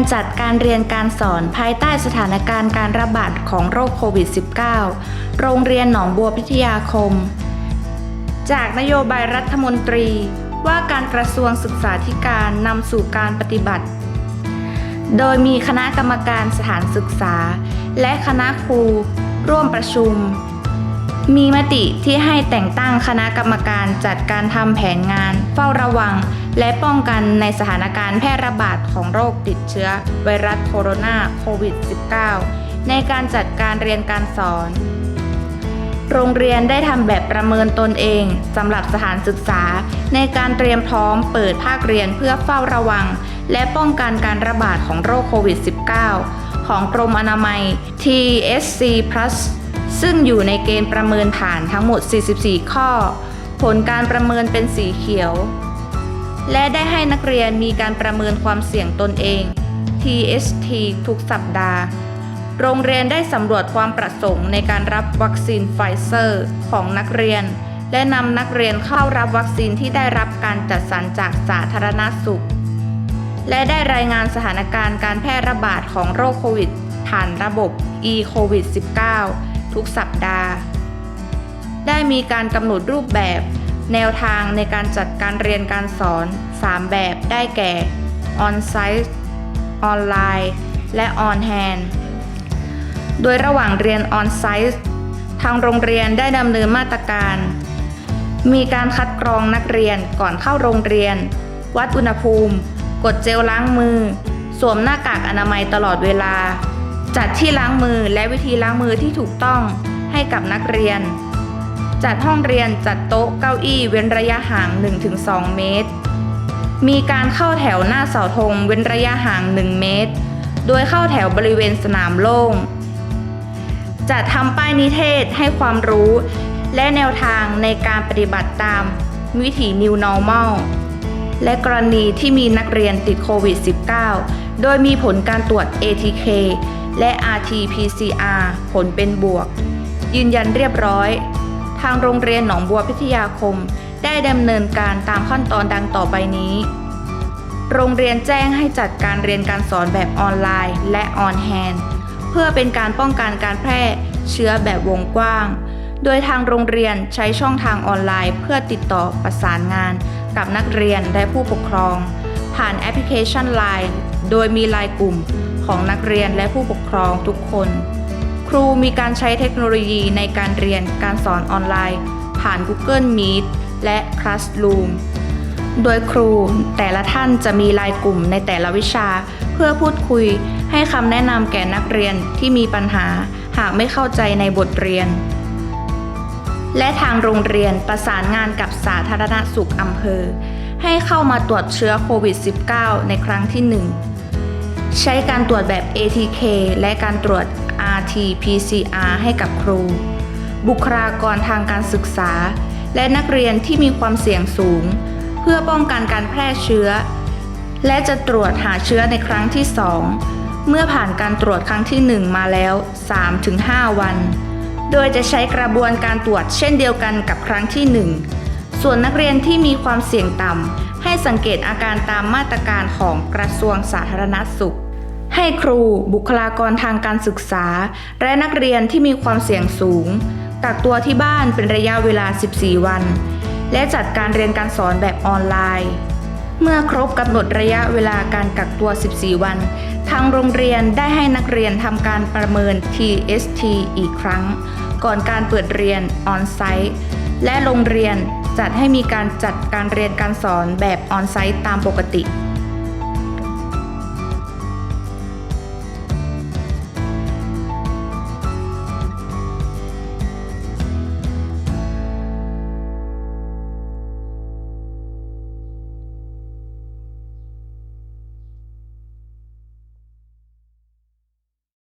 การจัดการเรียนการสอนภายใต้สถานการณ์การระบาดของโรคโควิด -19 โรงเรียนหนองบัวพิทยาคม จากนโยบายรัฐมนตรีว่าการกระทรวงศึกษาธิการนำสู่การปฏิบัติ โดยมีคณะกรรมการสถานศึกษา และคณะครู ร่วมประชุม มีมติที่ให้แต่งตั้งคณะกรรมการจัดการทำแผนงาน เฝ้าระวัง และป้องกันในสถานการณ์แพร่ระบาดของโรคติดเชื้อ ไวรัสโคโรนาโควิด -19 ในการจัดการเรียนการสอน โรงเรียนได้ทำแบบประเมินตนเองสำหรับสถานศึกษา ในการเตรียมพร้อมเปิดภาคเรียนเพื่อเฝ้าระวัง และป้องกันการระบาดของโรคโควิด -19 ของกรมอนามัย TSC Plus ซึ่งอยู่ในเกณฑ์ประเมินผ่านทั้งหมด 44 ข้อ ผลการประเมินเป็นสีเขียว และได้ให้นักเรียนมีการประเมินความเสี่ยงตนเอง TST ทุกสัปดาห์ โรงเรียนได้สำรวจความประสงค์ในการรับวัคซีนไฟเซอร์ของนักเรียน และนำนักเรียนเข้ารับวัคซีนที่ได้รับการจัดสรรจากสาธารณสุข และได้รายงานสถานการณ์การแพร่ระบาดของโรคโควิด ผ่านระบบ e-covid 19 ทุกสัปดาห์ ได้มีการกำหนดรูปแบบ แนวทางในการจัดการเรียนการสอน 3 แบบได้แก่ on-site ออนไลน์และ on-hand โดยระหว่างเรียน on-site ทางโรงเรียนได้ดำเนินมาตรการ มีการคัดกรองนักเรียนก่อนเข้าโรงเรียน วัดอุณหภูมิ กดเจลล้างมือ สวมหน้ากากอนามัยตลอดเวลา จัดที่ล้างมือและวิธีล้างมือที่ถูกต้องให้กับนักเรียน จัดห้องเรียนจัดโต๊ะเก้าอี้เว้นระยะห่าง 1-2 เมตร มีการเข้าแถวหน้าเสาธงเว้นระยะห่าง 1 เมตร โดยเข้าแถวบริเวณสนามโล่ง จัดทำป้ายนิเทศให้ความรู้ และแนวทางในการปฏิบัติตาม วิถี New Normal และกรณีที่มีนักเรียนติดโควิด -19 โดยมีผลการตรวจ ATK และ RT-PCR ผลเป็นบวก ยืนยันเรียบร้อย ทางโรงเรียนหนองบัวพิทยาคม ได้ดำเนินการตามขั้นตอนดังต่อไปนี้ โรงเรียนแจ้งให้จัดการเรียนการสอนแบบออนไลน์ และออนแฮนเพื่อเป็นการป้องกันการแพร่เชื้อแบบวงกว้าง โดยทางโรงเรียนใช้ช่องทางออนไลน์ เพื่อติดต่อประสานงาน กับนักเรียนและผู้ปกครอง ผ่านแอปพลิเคชัน Line โดยมีลน์กลุ่ม ของนักเรียนและผู้ปกครองทุกคน ครูมีการใช้เทคโนโลยีในการเรียนการสอนออนไลน์ ผ่าน Google Meet และ Classroom โดยครูแต่ละท่านจะมีรายกลุ่มในแต่ละวิชา เพื่อพูดคุยให้คำแนะนำแก่นักเรียนที่มีปัญหาหากไม่เข้าใจในบทเรียน และทางโรงเรียนประสานงานกับสาธารณสุขอำเภอ ให้เข้ามาตรวจเชื้อโควิด -19 ในครั้งที่ 1 ใช้การตรวจแบบ ATK และการตรวจ RT-PCR ให้กับครู บุคลากรทางการศึกษา และนักเรียนที่มีความเสี่ยงสูง เพื่อป้องกันการแพร่เชื้อ และจะตรวจหาเชื้อในครั้งที่ 2 เมื่อผ่านการตรวจครั้งที่ 1 มาแล้ว 3-5 วัน โดยจะใช้กระบวนการตรวจเช่นเดียวกันกับครั้งที่ 1 ส่วนนักเรียนที่มีความเสี่ยงต่ำให้สังเกตอาการตามมาตรการของกระทรวงสาธารณสุข ให้ครูบุคลากรทางการศึกษา และนักเรียนที่มีความเสี่ยงสูง กักตัวที่บ้านเป็นระยะเวลา 14 วัน และจัดการเรียนการสอนแบบออนไลน์ เมื่อครบกำหนดระยะเวลาการกักตัว 14 วัน ทางโรงเรียนได้ให้นักเรียนทำการประเมิน TST อีกครั้ง ก่อนการเปิดเรียนออนไซต์และโรงเรียน จัดให้มีการจัดการเรียนการสอนแบบออนไซต์ตามปกติ